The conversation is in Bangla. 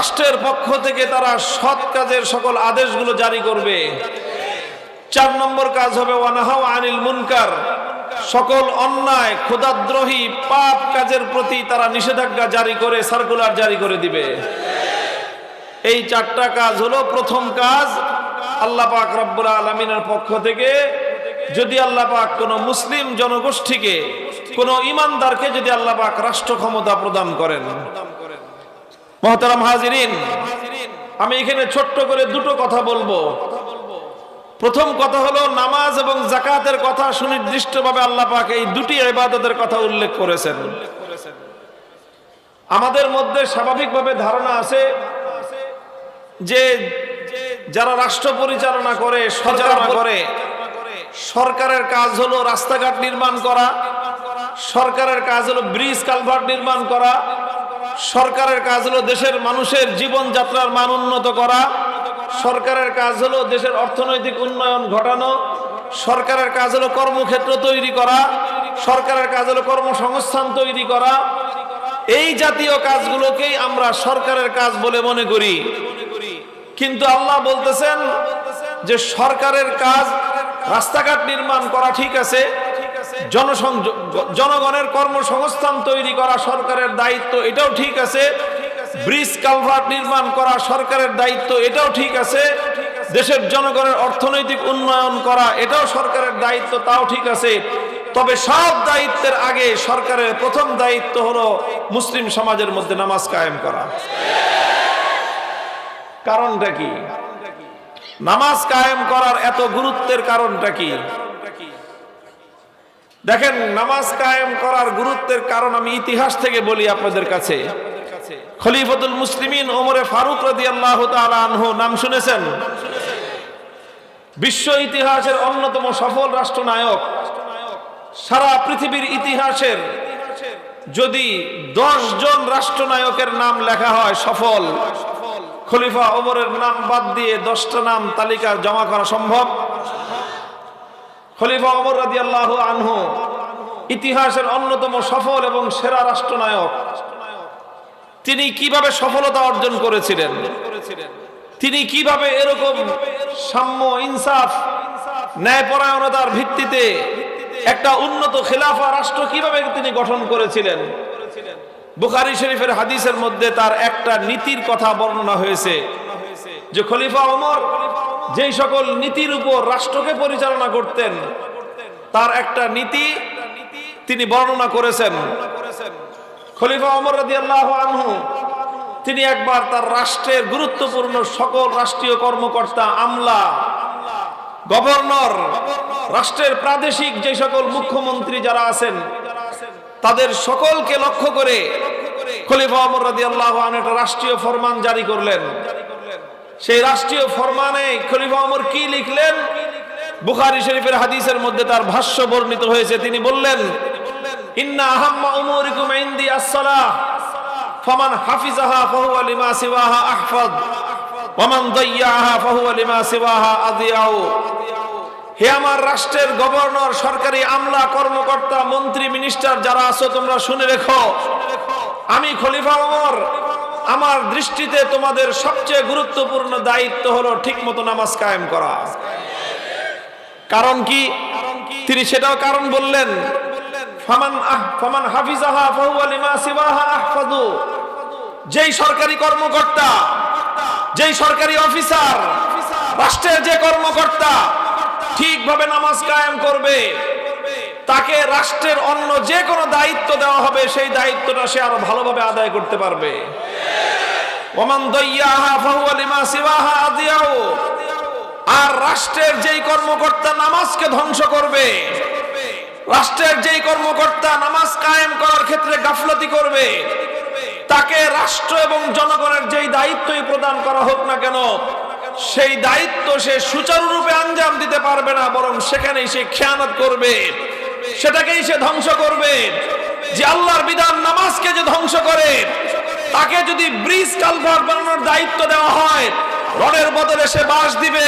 রাষ্ট্রের পক্ষ থেকে তারা সৎ কাজের সকল আদেশগুলো জারি করবে। চার নম্বর কাজ হবে আনিল মুনকার। সকল অন্যায়, ক্ষুদাদ্রোহী, পাপ কাজের প্রতি তারা নিষেধাজ্ঞা জারি করে, সার্কুলার জারি করে দিবে। এই চারটা কাজ হলো, প্রথম কাজ, আল্লাহ পাক রব্বুল আলমিনের পক্ষ থেকে, যদি আল্লাহ পাক কোনো মুসলিম জনগোষ্ঠীকে, কোনো ইমানদারকে যদি আল্লাহ পাক রাষ্ট্র ক্ষমতা প্রদান করেন। মহতারাম হাজিরিন আমি এখানে ছোট্ট করে দুটো কথা বলব। প্রথম কথা হলো নামাজ এবং জাকাতের কথা সুনির্দিষ্টভাবে আল্লাহ পাক এই দুটি ইবাদতের কথা উল্লেখ করেছেন। আমাদের মধ্যে স্বাভাবিকভাবে ধারণা আছে যে যারা রাষ্ট্র পরিচালনা করে সরকার করে সরকারের কাজ হলো রাস্তাঘাট নির্মাণ করা সরকারের কাজ হলো ব্রিজ কালভার্ট নির্মাণ করা সরকারের কাজ হলো দেশের মানুষের জীবনযাত্রার মান উন্নত করা। সরকারের কাজ হলো দেশের অর্থনৈতিক উন্নয়ন ঘটানো। সরকারের কাজ হলো কর্মক্ষেত্র তৈরি করা। সরকারের কাজ হলো কর্মসংস্থান তৈরি করা। এই জাতীয় কাজগুলোকেই আমরা সরকারের কাজ বলে মনে করি। কিন্তু আল্লাহ বলতেছেন যে সরকারের কাজ রাস্তাঘাট নির্মাণ করা ঠিক আছে। জনগণের কর্মসংস্থান তৈরি করা সরকারের দায়িত্ব, এটাও ঠিক আছে। ব্রিজ কালভার্ট নির্মাণ করা সরকারের দায়িত্ব, এটাও ঠিক আছে। দেশের জনগণের অর্থনৈতিক উন্নয়ন করা, এটাও সরকারের দায়িত্ব, তাও ঠিক আছে। তবে সব দায়িত্বের আগে সরকারের প্রথম দায়িত্ব হলো মুসলিম সমাজের মধ্যে নামাজ কায়েম করা। কারণটা কি? নামাজ কায়েম করার এত গুরুত্বের কারণটা কি? দেখেন, নামাজ কায়েম করার গুরুত্বের কারণ আমি ইতিহাস থেকে বলি আপনাদের কাছে। খলিফতুল মুসলিমিন ওমরে ফারুক রাদি আল্লাহ আনহু, নাম শুনেছেন? বিশ্ব ইতিহাসের অন্যতম সফল রাষ্ট্রনায়ক। সারা পৃথিবীর ইতিহাসের যদি দশ জন রাষ্ট্রনায়কের নাম লেখা হয় সফল, খলিফা ওমরের নাম বাদ দিয়ে দশটা নাম তালিকা জমা করা সম্ভব? খলিফা ওমর রাজি আল্লাহ আনহু ইতিহাসের অন্যতম সফল এবং সেরা রাষ্ট্রনায়ক। তিনি কীভাবে সফলতা অর্জন করেছিলেন? তিনি কীভাবে এরকম সাম্য, ইনসাফ, ন্যায়পরায়ণতার ভিত্তিতে একটা উন্নত খেলাফা রাষ্ট্র কীভাবে তিনি গঠন করেছিলেন? বুখারি শরীফের হাদিসের মধ্যে তার একটা নীতির কথা বর্ণনা হয়েছে যে খলিফা ওমর যেই সকল নীতির উপর রাষ্ট্রকে পরিচালনা করতেন, তার একটা নীতি তিনি বর্ণনা করেছেন। খলিফা আল্লাহ আনহু, তিনি একবার তার রাষ্ট্রের গুরুত্বপূর্ণ সকল রাষ্ট্রীয় কর্মকর্তা, আমলা, গভর্নর, রাষ্ট্রের প্রাদেশিক যে সকল মুখ্যমন্ত্রী যারা আছেন, তাদের সকলকে লক্ষ্য করে খলিফা অমর রাদি আল্লাহ একটা রাষ্ট্রীয় ফরমান জারি করলেন। সেই রাষ্ট্রীয় ফরমানে খলিফা অমর কি লিখলেন? বুখারি শরীফের হাদিসের মধ্যে তার ভাষ্য বর্ণিত হয়েছে। তিনি বললেন, ইন্না আহাম্মা উমুরিকুম ইনদি হে আমার রাষ্ট্রের গভর্নর, সরকারি আমলা কর্মকর্তা, মন্ত্রী, মিনিস্টার যারা আছো, তোমরা শুনে রেখো। আমি খলিফা ওমর আমার দৃষ্টিতে তোমাদের সবচেয়ে গুরুত্বপূর্ণ দায়িত্ব হলো ঠিকমতো নামাজ কায়েম করা। কারণ কি? তিনি সেটাও কারণ বললেন যেই সরকারি কর্মকর্তা, যেই সরকারি অফিসার, রাষ্ট্রের যে কর্মকর্তা ঠিকভাবে নামাজ কায়েম করবে, তাকে রাষ্ট্রের অন্য যে কোনো দায়িত্ব দেওয়া হবে, সেই দায়িত্বটা সে আরও ভালোভাবে আদায় করতে পারবে। ওমান দইয়াহা ফাহুয়া লিমা সিওয়াহা আদিয়াও আর রাষ্ট্রের যেই কর্মকর্তা নামাজকে ধ্বংস করবে, রাষ্ট্রের যেই কর্মকর্তা নামাজ কায়েম করার ক্ষেত্রে গাফলতি করবে, তাকে রাষ্ট্র এবং জনগণের যেই দায়িত্বই প্রদান করা হোক না কেন, সেই দায়িত্ব সে সুচারুরূপে আঞ্জাম দিতে পারবে না, বরং সেখানেই সে খেয়ানত করবে, সেটাকেই সে ধ্বংস করবে। যে আল্লাহর বিধান নামাজকে যে ধ্বংস করে তাকে যদি ব্রিজ কালভার বানানোর দায়িত্ব দেওয়া হয় রডের বদলে সে বাঁশ দিবে।